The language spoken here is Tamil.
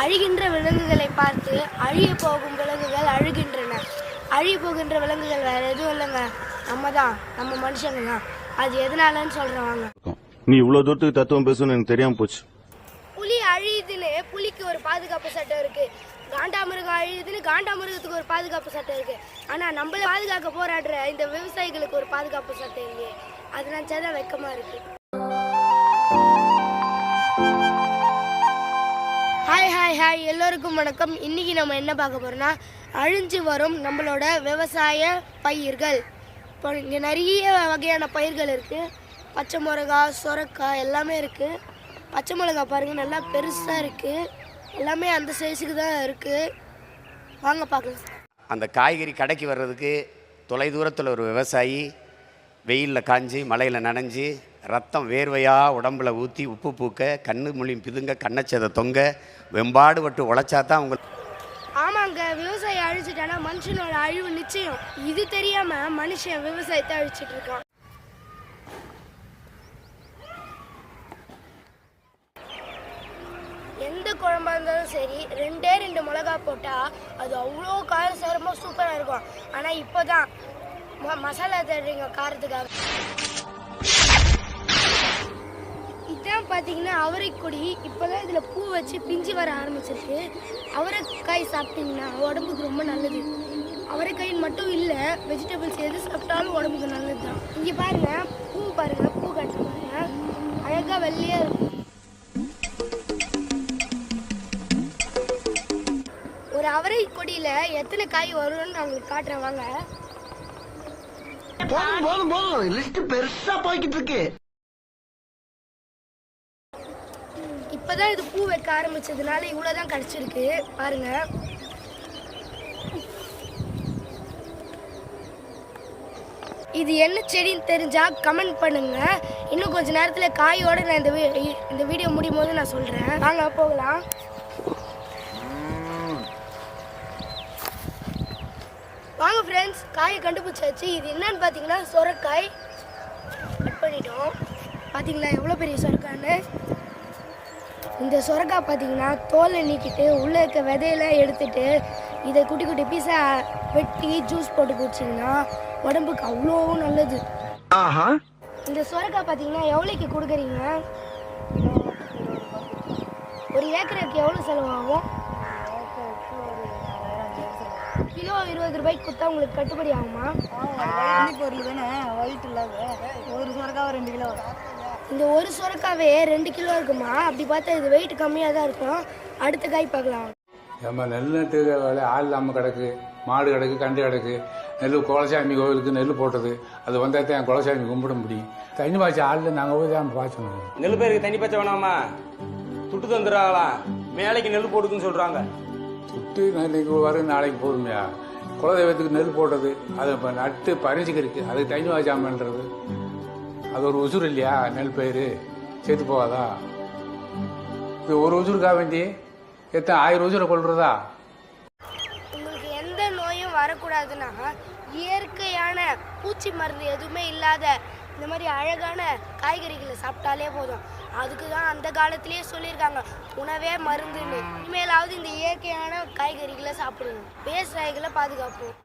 அழிகின்ற விலங்குகளை பார்த்து அழிய போகும் விலங்குகள் அழுகின்றன. அழிய போகின்ற விலங்குகள் வேற எதுவும் இல்லைங்க. நம்ம தான் நம்ம மனுஷங்க தான். அது எதனாலன்னு சொல்றேன் வாங்க. இருக்கும் நீ இவ்வளவு தூரத்துக்கு தத்துவம் பேசணும்னு எனக்கு தெரியாம போச்சு. புலி அழியுதுன்னு புலிக்கு ஒரு பாதுகாப்பு சட்டம் இருக்கு. காண்டாமிருகம் அழியுதுன்னு காண்டாமிருகத்துக்கு ஒரு பாதுகாப்பு சட்டம் இருக்கு. ஆனா நம்மள பாதுகாக்க போராடுற இந்த விவசாயிகளுக்கு ஒரு பாதுகாப்பு சட்டம் இல்லையே. அது நினைச்சாதான் வெக்கமா இருக்கு. ஹாய் ஹாய் எல்லோருக்கும் வணக்கம். இன்றைக்கி நம்ம என்ன பார்க்க போகிறோன்னா அழிஞ்சு வரும் நம்மளோட விவசாய பயிர்கள். இப்போ இங்கே நிறைய வகையான பயிர்கள் இருக்குது பச்சை மிளகா சொரக்காய் எல்லாமே இருக்குது பச்சை மிளகா பாருங்கள் நல்லா பெருசாக இருக்குது எல்லாமே அந்த சைஸுக்கு தான் இருக்குது வாங்க பார்க்கலாம். அந்த காய்கறி கடைக்கு வர்றதுக்கு தொலைதூரத்தில் ஒரு விவசாயி வெயிலில் காஞ்சி மழையில் நனைஞ்சு ரத்தம் வேர்வையாக உடம்புல ஊற்றி உப்பு பூக்க கண்ணு மொழியும் பிதுங்க கண்ணச்சதை தொங்க வெம்பாடுபட்டு உழைச்சா தான் உங்களுக்கு ஆமாங்க விவசாயம் அழிச்சிட்டானா மனுஷனோட அழிவு நிச்சயம். இது தெரியாம மனுஷன் விவசாயத்தை அழிச்சிட்டு இருக்கான். எந்த குழம்பா இருந்தாலும் சரி ரெண்டே ரெண்டு மிளகா போட்டா அது அவ்வளோ காரசாரமாக சூப்பராக இருக்கும். ஆனால் இப்போ தான் ம மசாலா தேடுறீங்க காரத்துக்காக. பார்த்தீங்கன்னா அவரைக்கொடி இப்போதான் இதில் பூ வச்சு பிஞ்சு வர ஆரம்பிச்சிருக்கு. அவரைக்காய் சாப்பிட்டீங்கன்னா உடம்புக்கு ரொம்ப நல்லது. அவரைக்காயின் மட்டும் இல்லை வெஜிடபிள்ஸ் எது சாப்பிட்டாலும் உடம்புக்கு நல்லது தான். இங்கே பாருங்க பூ பாருங்க பூ கட்ட பாருங்க. அழகாக வெள்ளையாக இருக்கும். ஒரு அவரை கொடியில் எத்தனை காய் வரும்னு நான் உங்களுக்கு காட்டுறேன் வாங்க. போதும் போதும் போதும். லிஸ்ட் பெருசா போய்கிட்டு இருக்கு. இப்பதான் இது பூ வைக்க ஆரம்பிச்சதுனால இவ்வளவுதான் கிடச்சிருக்கு. பாருங்க. இது என்ன செடின்னு தெரிஞ்சால் கமெண்ட் பண்ணுங்கள் இன்னும் கொஞ்ச நேரத்தில் காயோட நான் இந்த வீ- இந்த வீடியோ முடியும் போது நான் சொல்கிறேன் வாங்க போகலாம். வாங்க ஃப்ரெண்ட்ஸ் காயை கண்டுபிடிச்சாச்சு. இது என்னன்னு பார்த்தீங்கன்னா சொரக்காய் கட் பண்ணிட்டோம். பார்த்தீங்களா எவ்வளோ பெரிய சொரக்கான்னு இந்த சொரக்காய் பார்த்தீங்கன்னா தோலை நீக்கிட்டு உள்ளே இருக்க விதையெல்லாம் எடுத்துட்டு இதை குட்டி குட்டி பீஸாக வெட்டி ஜூஸ் போட்டு குடிச்சிங்கன்னா உடம்புக்கு அவ்வளோ நல்லது. ஆஹா. இந்த சொரக்காய் பார்த்தீங்கன்னா எவ்வளோக்கு கொடுக்குறீங்க? ஒரு ஏக்கருக்கு எவ்வளோ செலவாகும்? கிலோ இருபது ரூபாய்க்கு கொடுத்தா உங்களுக்கு கட்டுப்படி ஆகுமா? பொருள் தானே ஒயிட் இல்லாத. ஒரு சுரக்காய் ரெண்டு கிலோ. வரும் இந்த ஒரு சொரக்காவே ரெண்டு கிலோ இருக்குமா? அப்படி பார்த்தா இது வெயிட் கம்மியாக தான் இருக்கும். அடுத்த காய் பார்க்கலாம். நம்ம நெல் நட்டு வேலை. ஆள் இல்லாமல் கிடக்கு. மாடு கிடக்கு கண்டு கிடக்கு. நெல் குலசாமி கோவிலுக்கு நெல் போட்டது. அது வந்தால் தான் குலசாமி கும்பிட முடியும். தண்ணி பாய்ச்சி ஆளில் நாங்கள் போய் தான் பாய்ச்சணும் நெல் பேருக்கு தண்ணி பச்சை வேணாமா? துட்டு தந்துடுறாங்களாம் மேலைக்கு நெல் போடுக்குன்னு சொல்றாங்க. சுட்டு நெல்லுக்கு வரும் நாளைக்கு போதுமையா குலதெய்வத்துக்கு நெல் போட்டது. அதை இப்போ நட்டு பறிஞ்சுக்கிறதுக்கு அதுக்கு தண்ணி பாய்ச்சாமன்றது அது ஒரு உசுர் இல்லையா? நெல் பயிர் செத்து போகாதா? இது ஒரு உசுருக்கா வேண்டி? எத்தனை ஆயிரம் உசுரை கொள்றதா உங்களுக்கு எந்த நோயும் வரக்கூடாதுன்னா இயற்கையான பூச்சி மருந்து எதுவுமே இல்லாத இந்த மாதிரி அழகான காய்கறிகளை சாப்பிட்டாலே போதும். அதுக்கு தான் அந்த காலத்திலேயே சொல்லியிருக்காங்க உணவே மருந்துன்னு. இனிமேலாவது இந்த இயற்கையான காய்கறிகளை சாப்பிடுவோம் விவசாயிகளை பாதுகாப்போம்.